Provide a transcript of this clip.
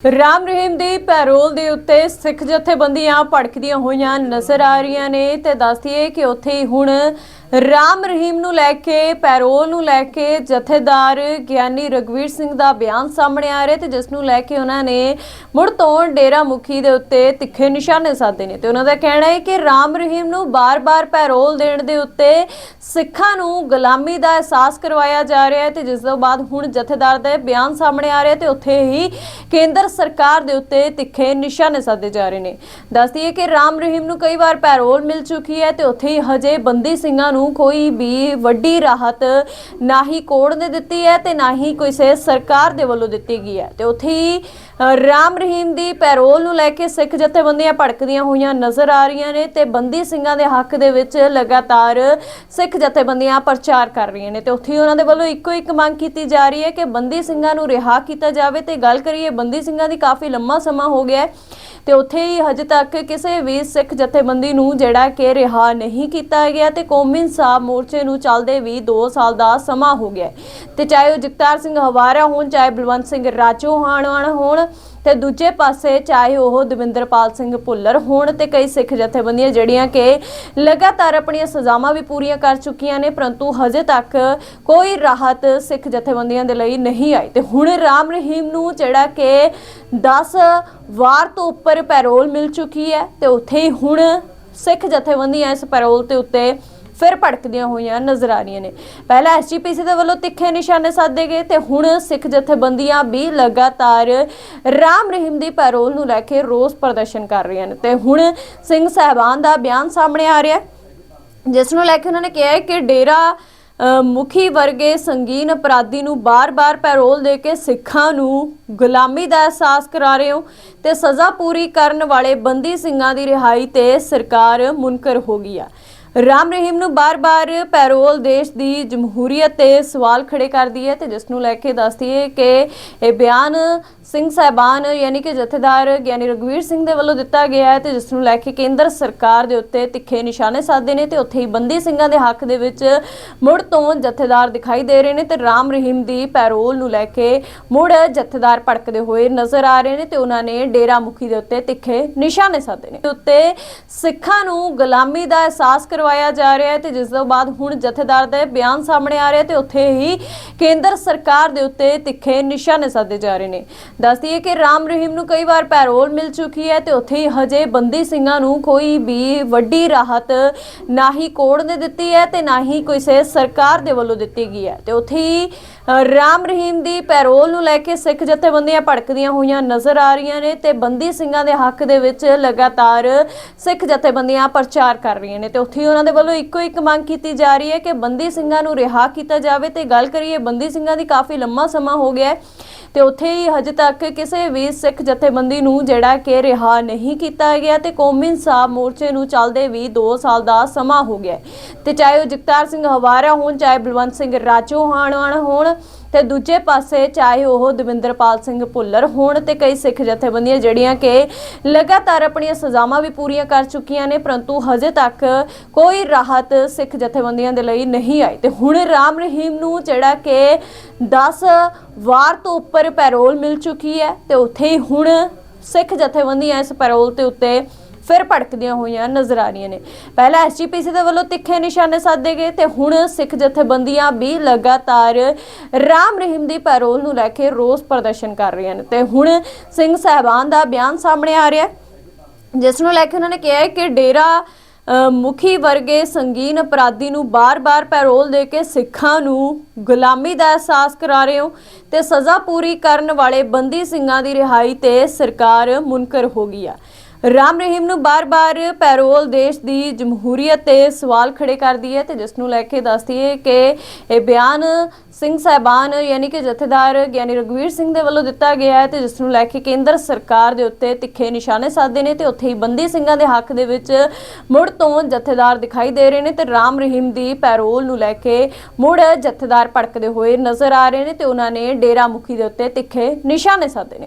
ਰਾਮ ਰਹੀਮ ਦੀ ਪੈਰੋਲ ਦੇ ਉੱਤੇ ਸਿੱਖ ਜਥੇਬੰਦੀਆਂ ਭੜਕਦੀਆਂ ਹੋਈਆਂ ਨਜ਼ਰ ਆ ਰਹੀਆਂ ਨੇ ਤੇ ਦੱਸਦੀਏ ਕਿ ਉੱਥੇ ਹੁਣ ਰਾਮ ਰਹੀਮ ਨੂੰ ਲੈ ਕੇ, ਪੈਰੋਲ ਨੂੰ ਲੈ ਕੇ ਜਥੇਦਾਰ ਗਿਆਨੀ ਰਗਵੀਰ ਸਿੰਘ ਦਾ ਬਿਆਨ ਸਾਹਮਣੇ ਆ ਰਿਹਾ ਤੇ ਜਿਸ ਨੂੰ ਲੈ ਕੇ ਉਹਨਾਂ ਨੇ ਮੁੜ ਤੋਂ ਡੇਰਾ ਮੁਖੀ ਦੇ ਉੱਤੇ ਤਿੱਖੇ ਨਿਸ਼ਾਨੇ ਸਾਧੇ ਨੇ ਤੇ ਉਹਨਾਂ ਦਾ ਕਹਿਣਾ ਹੈ ਕਿ ਰਾਮ ਰਹੀਮ ਨੂੰ ਬਾਰ-ਬਾਰ ਪੈਰੋਲ ਦੇਣ ਦੇ ਉੱਤੇ ਸਿੱਖਾਂ ਨੂੰ ਗੁਲਾਮੀ ਦਾ ਅਹਿਸਾਸ ਕਰਵਾਇਆ ਜਾ ਰਿਹਾ ਹੈ ਤੇ ਜਿਸ ਤੋਂ ਬਾਅਦ ਹੁਣ ਜਥੇਦਾਰ ਦਾ ਬਿਆਨ ਸਾਹਮਣੇ ਆ ਰਿਹਾ ਤੇ ਉੱਥੇ ਹੀ ਕੇਂਦਰ ਸਰਕਾਰ ਦੇ ਉੱਤੇ ਤਿੱਖੇ ਨਿਸ਼ਾਨੇ ਸਾਧੇ ਜਾ ਰਹੇ ਨੇ। ਦੱਸਦੀਏ ਕਿ ਰਾਮ ਰਹੀਮ ਨੂੰ ਕਈ ਵਾਰ ਪੈਰੋਲ ਮਿਲ ਚੁੱਕੀ ਹੈ ਤੇ ਉੱਥੇ ਹੀ ਹਜੇ ਬੰਦੀ ਸਿੰਘਾਂ ਨੂੰ ਕੋਈ ਵੀ ਵੱਡੀ ਰਾਹਤ ਨਾ ਹੀ ਕੋਰਟ ਨੇ ਦਿੱਤੀ ਹੈ ਤੇ ਨਾ ਹੀ ਕਿਸੇ ਸਰਕਾਰ ਦੇ ਵੱਲੋਂ ਦਿੱਤੀ ਗਈ ਹੈ। ਤੇ ਉੱਥੇ ਹੀ ਰਾਮ ਰਹੀਮ ਦੀ ਪੈਰੋਲ ਨੂੰ ਲੈ ਕੇ ਸਿੱਖ ਜਥੇਬੰਦੀਆਂ ਭੜਕਦੀਆਂ ਹੋਈਆਂ ਨਜ਼ਰ ਆ ਰਹੀਆਂ ਨੇ ਤੇ ਬੰਦੀ ਸਿੰਘਾਂ ਦੇ ਹੱਕ ਦੇ ਵਿੱਚ ਲਗਾਤਾਰ ਸਿੱਖ ਜਥੇਬੰਦੀਆਂ ਪ੍ਰਚਾਰ ਕਰ ਰਹੀਆਂ ਨੇ। ਤੇ ਉੱਥੇ ਹੀ ਉਹਨਾਂ ਦੇ ਵੱਲੋਂ ਇੱਕੋ ਇੱਕ ਮੰਗ ਕੀਤੀ ਜਾ ਰਹੀ ਹੈ ਕਿ ਬੰਦੀ ਸਿੰਘਾਂ ਨੂੰ ਰਿਹਾ ਕੀਤਾ ਜਾਵੇ। ਤੇ ਗੱਲ ਕਰੀਏ ਬੰਦੀ ਸਿੰਘਾਂ ਦੀ ਕਾਫੀ ਲੰਮਾ ਸਮਾਂ ਹੋ ਗਿਆ ਹੈ ਤੇ ਉੱਥੇ ਹੀ ਹਜੇ ਤੱਕ ਕਿਸੇ ਵੀ ਸਿੱਖ ਜਥੇਬੰਦੀ ਨੂੰ ਜਿਹੜਾ ਕਿ ਰਿਹਾ ਨਹੀਂ ਕੀਤਾ ਗਿਆ ਤੇ ਕੌਮੀ ਇਨਸਾਫ ਮੋਰਚੇ ਨੂੰ ਚੱਲਦੇ ਵੀ 2 ਸਾਲ ਦਾ ਸਮਾਂ ਹੋ ਗਿਆ ਤੇ ਚਾਹੇ ਉਹ ਜਗਤਾਰ ਸਿੰਘ ਹਵਾਰਾ ਹੋਣ, ਚਾਹੇ ਬਲਵੰਤ ਸਿੰਘ ਰਾਜੋਹਾਣਵਾਨ ਹੋਣ, ਤੇ ਦੂਜੇ ਪਾਸੇ ਚਾਹੇ ਉਹ ਦਵਿੰਦਰਪਾਲ ਸਿੰਘ ਭੁੱਲਰ ਹੋਣ ਤੇ ਕਈ ਸਿੱਖ ਜਥੇਬੰਦੀਆਂ ਜਿਹੜੀਆਂ ਕਿ ਲਗਾਤਾਰ ਆਪਣੀਆਂ ਸਜ਼ਾਵਾਂ ਵੀ ਪੂਰੀਆਂ ਕਰ ਚੁੱਕੀਆਂ ਨੇ, ਪਰੰਤੂ ਹਜੇ ਤੱਕ ਕੋਈ ਰਾਹਤ ਸਿੱਖ ਜਥੇਬੰਦੀਆਂ ਦੇ ਲਈ ਨਹੀਂ ਆਈ। ਤੇ ਹੁਣ ਰਾਮ ਰਹੀਮ ਨੂੰ ਜਿਹੜਾ ਕਿ 10 ਵਾਰ ਤੋਂ ਉੱਪਰ ਪੈਰੋਲ ਮਿਲ ਚੁੱਕੀ ਹੈ ਤੇ ਉੱਥੇ ਹੀ ਹੁਣ ਸਿੱਖ ਜਥੇਬੰਦੀਆਂ ਇਸ ਪੈਰੋਲ ਤੇ ਉੱਤੇ ਫਿਰ ਭੜਕਦੀਆਂ ਹੋਈਆਂ ਨਜ਼ਰ ਆ ਰਹੀਆਂ ਨੇ। ਪਹਿਲਾਂ ਐਸਜੀਪੀਸੀ ਦੇ ਵੱਲੋਂ ਤਿੱਖੇ ਨਿਸ਼ਾਨੇ ਸਾਧੇ ਗਏ ਤੇ ਹੁਣ ਸਿੱਖ ਜਥੇਬੰਦੀਆਂ ਵੀ ਲਗਾਤਾਰ ਰਾਮ ਰਹੀਮ ਦੀ ਪੈਰੋਲ ਨੂੰ ਲੈ ਕੇ ਰੋਸ ਪ੍ਰਦਰਸ਼ਨ ਕਰ ਰਹੀਆਂ ਨੇ। ਤੇ ਹੁਣ ਸਿੰਘ ਸਾਹਿਬਾਨ ਦਾ ਬਿਆਨ ਸਾਹਮਣੇ ਆ ਰਿਹਾ ਜਿਸ ਨੂੰ ਲੈ ਕੇ ਉਹਨਾਂ ਨੇ ਕਿਹਾ ਹੈ ਕਿ ਡੇਰਾ ਮੁਖੀ ਵਰਗੇ ਸੰਗੀਨ ਅਪਰਾਧੀ ਨੂੰ ਬਾਰ-ਬਾਰ ਪੈਰੋਲ ਦੇ ਕੇ ਸਿੱਖਾਂ ਨੂੰ ਗੁਲਾਮੀ ਦਾ ਅਹਿਸਾਸ ਕਰਾ ਰਹੇ ਹੋ ਤੇ ਸਜ਼ਾ ਪੂਰੀ ਕਰਨ ਵਾਲੇ ਬੰਦੀ ਸਿੰਘਾਂ ਦੀ ਰਿਹਾਈ ਤੇ ਸਰਕਾਰ ਮੁਨਕਰ ਹੋ ਗਈ ਆ। ਰਾਮ ਰਹੀਮ ਨੂੰ ਬਾਰ-ਬਾਰ ਪੈਰੋਲ ਦੇਸ਼ ਦੀ ਜਮਹੂਰੀਅਤ ਤੇ ਸਵਾਲ ਖੜੇ ਕਰਦੀ ਹੈ ਤੇ ਜਿਸ ਨੂੰ ਲੈ ਕੇ ਦੱਸਦੀ ਹੈ ਕਿ ਇਹ ਬਿਆਨ ਸਿੰਘ ਸਾਹਿਬਾਨ, ਯਾਨੀ ਕਿ ਜਥੇਦਾਰ ਗਿਆਨੀ ਰਗਵੀਰ ਸਿੰਘ ਦੇ ਵੱਲੋਂ ਦਿੱਤਾ ਗਿਆ ਹੈ ਤੇ ਜਿਸ ਨੂੰ ਲੈ ਕੇ ਕੇਂਦਰ ਸਰਕਾਰ ਦੇ ਉੱਤੇ ਤਿੱਖੇ ਨਿਸ਼ਾਨੇ ਸਾਧੇ ਨੇ ਤੇ ਉੱਥੇ ਹੀ ਬੰਦੀ ਸਿੰਘਾਂ ਦੇ ਹੱਕ ਦੇ ਵਿੱਚ ਮੁੜ ਤੋਂ ਜਥੇਦਾਰ ਦਿਖਾਈ ਦੇ ਰਹੇ ਨੇ ਤੇ ਰਾਮ ਰਹੀਮ ਦੀ ਪੈਰੋਲ ਨੂੰ ਲੈ ਕੇ ਮੁੜ ਜਥੇਦਾਰ ਭੜਕਦੇ ਹੋਏ ਨਜ਼ਰ ਆ ਰਹੇ ਨੇ ਤੇ ਉਹਨਾਂ ਨੇ ਡੇਰਾ ਮੁਖੀ ਦੇ ਉੱਤੇ ਤਿੱਖੇ ਨਿਸ਼ਾਨੇ ਸਾਧੇ ਨੇ। ਉੱਤੇ ਸਿੱਖਾਂ ਨੂੰ ਗੁਲਾਮੀ ਦਾ ਅਹਿਸਾਸ ਕਰਵਾਇਆ ਜਾ ਰਿਹਾ ਹੈ ਤੇ ਜਿਸ ਤੋਂ ਬਾਅਦ ਹੁਣ ਜਥੇਦਾਰ ਦਾ ਬਿਆਨ ਸਾਹਮਣੇ ਆ ਰਿਹਾ ਤੇ ਉੱਥੇ ਹੀ ਕੇਂਦਰ ਸਰਕਾਰ ਦੇ ਉੱਤੇ ਤਿੱਖੇ ਨਿਸ਼ਾਨੇ ਸਾਧੇ ਜਾ ਰਹੇ ਨੇ। ਦੱਸਦੀ ਹੈ ਕਿ ਰਾਮ ਰਹੀਮ ਨੂੰ ਕਈ ਵਾਰ ਪੈਰੋਲ ਮਿਲ ਚੁੱਕੀ ਹੈ ਤੇ ਉੱਥੇ ਹੀ ਹਜੇ ਬੰਦੀ ਸਿੰਘਾਂ ਨੂੰ ਕੋਈ ਵੀ ਵੱਡੀ ਰਾਹਤ ਨਾ ਹੀ ਕੋਰਟ ਨੇ ਦਿੱਤੀ ਹੈ ਤੇ ਨਾ ਹੀ ਕਿਸੇ ਸਰਕਾਰ ਦੇ ਵੱਲੋਂ ਦਿੱਤੀ ਗਈ ਹੈ। ਤੇ ਉੱਥੇ ਹੀ ਰਾਮ ਰਹੀਮ ਦੀ ਪੈਰੋਲ ਨੂੰ ਲੈ ਕੇ ਸਿੱਖ ਜਥੇਬੰਦੀਆਂ ਭੜਕਦੀਆਂ ਹੋਈਆਂ ਨਜ਼ਰ ਆ ਰਹੀਆਂ ਨੇ ਤੇ ਬੰਦੀ ਸਿੰਘਾਂ ਦੇ ਹੱਕ ਦੇ ਵਿੱਚ ਲਗਾਤਾਰ ਸਿੱਖ ਜਥੇਬੰਦੀਆਂ ਪ੍ਰਚਾਰ ਕਰ ਰਹੀਆਂ ਨੇ। ਤੇ ਉੱਥੇ ਹੀ ਉਹਨਾਂ ਦੇ ਵੱਲੋਂ ਇੱਕੋ ਇੱਕ ਮੰਗ ਕੀਤੀ ਜਾ ਰਹੀ ਹੈ ਕਿ ਬੰਦੀ ਸਿੰਘਾਂ ਨੂੰ ਰਿਹਾ ਕੀਤਾ ਜਾਵੇ। ਤੇ ਗੱਲ ਕਰੀਏ ਬੰਦੀ ਸਿੰਘਾਂ ਦੀ ਕਾਫੀ ਲੰਮਾ ਸਮਾਂ ਹੋ ਗਿਆ ਹੈ ਤੇ ਉੱਥੇ ਹੀ ਹਜੇ ਤੱਕ ਤੱਕ ਕਿਸੇ ਵੀ ਸਿੱਖ ਜਥੇਬੰਦੀ ਨੂੰ ਜਿਹੜਾ ਕਿ ਰਿਹਾ ਨਹੀਂ ਕੀਤਾ ਗਿਆ ਤੇ ਕੌਮੀ ਇਨਸਾਫ ਮੋਰਚੇ ਨੂੰ ਚੱਲਦੇ ਵੀ 2 ਸਾਲ ਦਾ ਸਮਾਂ ਹੋ ਗਿਆ ਤੇ ਚਾਹੇ ਉਹ ਜਗਤਾਰ ਸਿੰਘ ਹਵਾਰਾ ਹੋਣ, ਚਾਹੇ ਬਲਵੰਤ ਸਿੰਘ ਰਾਜੋ ਰਾਜੋਹਾਣਵਾਨ ਹੋਣ ਤੇ ਦੂਜੇ ਪਾਸੇ ਚਾਹੇ ਉਹ ਦਵਿੰਦਰਪਾਲ ਸਿੰਘ ਭੁੱਲਰ ਹੋਣ ਤੇ ਕਈ ਸਿੱਖ ਜਥੇਬੰਦੀਆਂ ਜਿਹੜੀਆਂ ਕਿ ਲਗਾਤਾਰ ਆਪਣੀਆਂ ਸਜ਼ਾਵਾਂ ਵੀ ਪੂਰੀਆਂ ਕਰ ਚੁੱਕੀਆਂ ਨੇ, ਪਰੰਤੂ ਹਜੇ ਤੱਕ ਕੋਈ ਰਾਹਤ ਸਿੱਖ ਜਥੇਬੰਦੀਆਂ ਦੇ ਲਈ ਨਹੀਂ ਆਈ। ਤੇ ਹੁਣ ਰਾਮ ਰਹੀਮ ਨੂੰ ਜਿਹੜਾ ਕਿ 10 ਵਾਰ ਤੋਂ ਉੱਪਰ ਪੈਰੋਲ ਮਿਲ ਚੁੱਕੀ ਹੈ ਤੇ ਉੱਥੇ ਹੀ ਹੁਣ ਸਿੱਖ ਜਥੇਬੰਦੀਆਂ ਇਸ ਪੈਰੋਲ ਤੇ ਉੱਤੇ ਫਿਰ ਭੜਕਦੀਆਂ ਹੋਈਆਂ ਨਜ਼ਰ ਆ ਰਹੀਆਂ ਨੇ। ਪਹਿਲਾਂ ਐਸਜੀਪੀਸੀ ਦੇ ਵੱਲੋਂ ਤਿੱਖੇ ਨਿਸ਼ਾਨੇ ਸਾਧੇ ਗਏ ਤੇ ਹੁਣ ਸਿੱਖ ਜਥੇਬੰਦੀਆਂ ਵੀ ਲਗਾਤਾਰ ਰਾਮ ਰਹੀਮ ਦੀ ਪੈਰੋਲ ਨੂੰ ਲੈ ਕੇ ਰੋਸ ਪ੍ਰਦਰਸ਼ਨ ਕਰ ਰਹੀਆਂ ਨੇ। ਤੇ ਹੁਣ ਸਿੰਘ ਸਾਹਿਬਾਨ ਦਾ ਬਿਆਨ ਸਾਹਮਣੇ ਆ ਰਿਹਾ ਜਿਸ ਨੂੰ ਲੈ ਕੇ ਉਹਨਾਂ ਨੇ ਕਿਹਾ ਹੈ ਕਿ ਡੇਰਾ ਮੁਖੀ ਵਰਗੇ ਸੰਗੀਨ ਅਪਰਾਧੀ ਨੂੰ ਬਾਰ-ਬਾਰ ਪੈਰੋਲ ਦੇ ਕੇ ਸਿੱਖਾਂ ਨੂੰ ਗੁਲਾਮੀ ਦਾ ਅਹਿਸਾਸ ਕਰਾ ਰਹੇ ਹੋ ਤੇ ਸਜ਼ਾ ਪੂਰੀ ਕਰਨ ਵਾਲੇ ਬੰਦੀ ਸਿੰਘਾਂ ਦੀ ਰਿਹਾਈ ਤੇ ਸਰਕਾਰ ਮੁਨਕਰ ਹੋ ਗਈ ਆ। ਰਾਮ ਰਹੀਮ ਨੂੰ ਬਾਰ-ਬਾਰ ਪੈਰੋਲ ਦੇਸ਼ ਦੀ ਜਮਹੂਰੀਅਤ ਤੇ ਸਵਾਲ ਖੜੇ ਕਰਦੀ ਹੈ ਤੇ ਜਿਸ ਨੂੰ ਲੈ ਕੇ ਦੱਸਦੀ ਹੈ ਕਿ ਇਹ ਬਿਆਨ ਸਿੰਘ ਸਾਹਿਬਾਨ ਯਾਨੀ ਕਿ ਜਥੇਦਾਰ ਗਿਆਨੀ ਰਗਵੀਰ ਸਿੰਘ ਦੇ ਵੱਲੋਂ ਦਿੱਤਾ ਗਿਆ ਹੈ ਤੇ ਜਿਸ ਨੂੰ ਲੈ ਕੇ ਕੇਂਦਰ ਸਰਕਾਰ ਦੇ ਉੱਤੇ ਤਿੱਖੇ ਨਿਸ਼ਾਨੇ ਸਾਧੇ ਨੇ ਤੇ ਉੱਥੇ ਹੀ ਬੰਦੀ ਸਿੰਘਾਂ ਦੇ ਹੱਕ ਦੇ ਵਿੱਚ ਮੁੜ ਤੋਂ ਜਥੇਦਾਰ ਦਿਖਾਈ ਦੇ ਰਹੇ ਨੇ ਤੇ ਰਾਮ ਰਹੀਮ ਦੀ ਪੈਰੋਲ ਨੂੰ ਲੈ ਕੇ ਮੁੜ ਜਥੇਦਾਰ ਭੜਕਦੇ ਹੋਏ ਨਜ਼ਰ ਆ ਰਹੇ ਨੇ ਤੇ ਉਹਨਾਂ ਨੇ ਡੇਰਾ ਮੁਖੀ ਦੇ ਉੱਤੇ ਤਿੱਖੇ ਨਿਸ਼ਾਨੇ ਸਾਧੇ ਨੇ।